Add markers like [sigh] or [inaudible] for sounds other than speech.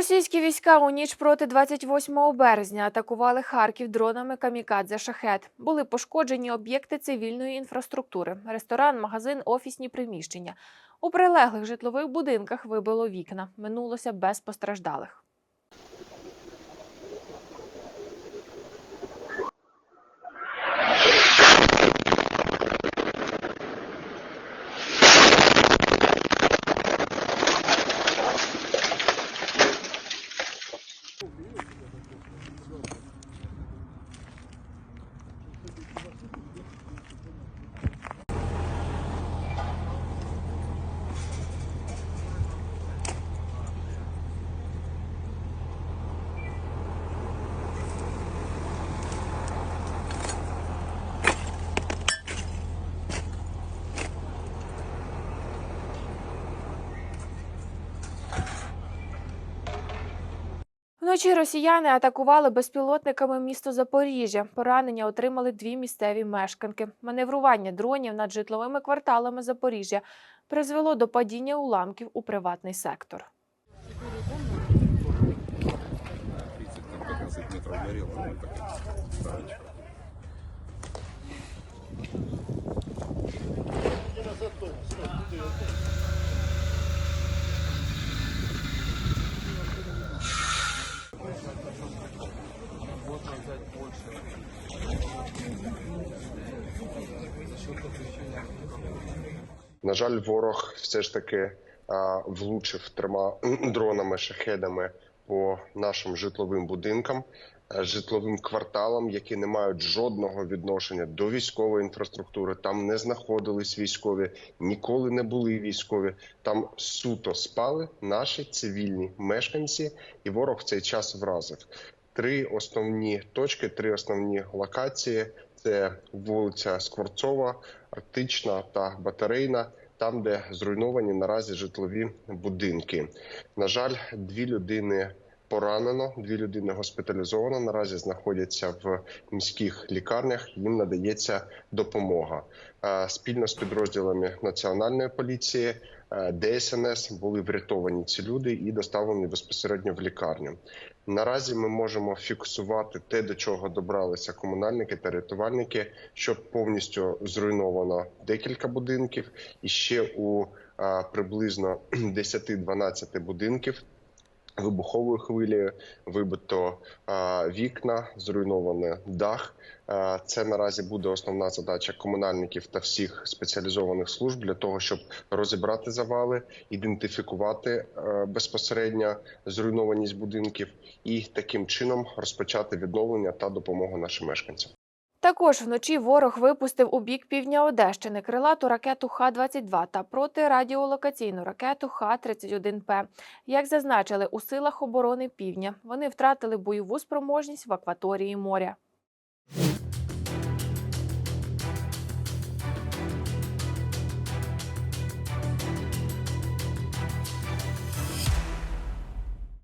Російські війська у ніч проти 28 березня атакували Харків дронами камікадзе шахет. Були пошкоджені об'єкти цивільної інфраструктури: ресторан, магазин, офісні приміщення. У прилеглих житлових будинках вибило вікна. Минулося без постраждалих. Вночі росіяни атакували безпілотниками місто Запоріжжя. Поранення отримали дві місцеві мешканки. Маневрування дронів над житловими кварталами Запоріжжя призвело до падіння уламків у приватний сектор. 30-15 метров горел, там такая На жаль, ворог все ж таки влучив трьома [clears throat] дронами шахедами по нашим житловим будинкам, е, житловим кварталам, які не мають жодного відношення до військової інфраструктури. Там не знаходились військові, ніколи не були військові. Там суто спали наші цивільні мешканці, і ворог в цей час вразив. Три основні точки, три основні локації: це вулиця Скворцова, Арктична та Батарейна. Там, де зруйновані наразі житлові будинки. На жаль, дві людини поранено, дві людини госпіталізовано. Наразі знаходяться в міських лікарнях. Їм надається допомога Е, спільно з підрозділами національної поліції. е, ДСНС були врятовані ці люди і доставлені безпосередньо в лікарню. Наразі ми можемо фіксувати те, до чого добралися комунальники та рятувальники, що повністю зруйновано декілька будинків, і ще у приблизно [clears throat] 10-12 будинків. Вибуховою хвилею вибито вікна, зруйнований дах. Це наразі буде основна задача комунальників та всіх спеціалізованих служб для того, щоб розібрати завали, ідентифікувати а, безпосередньо зруйнованість будинків і таким чином розпочати відновлення та допомогу нашим мешканцям. Також вночі ворог випустив у бік півдня Одещини крилату ракету Х-22 та протирадіолокаційну ракету Х-31П. Як зазначили у силах оборони півдня, вони втратили бойову спроможність в акваторії моря.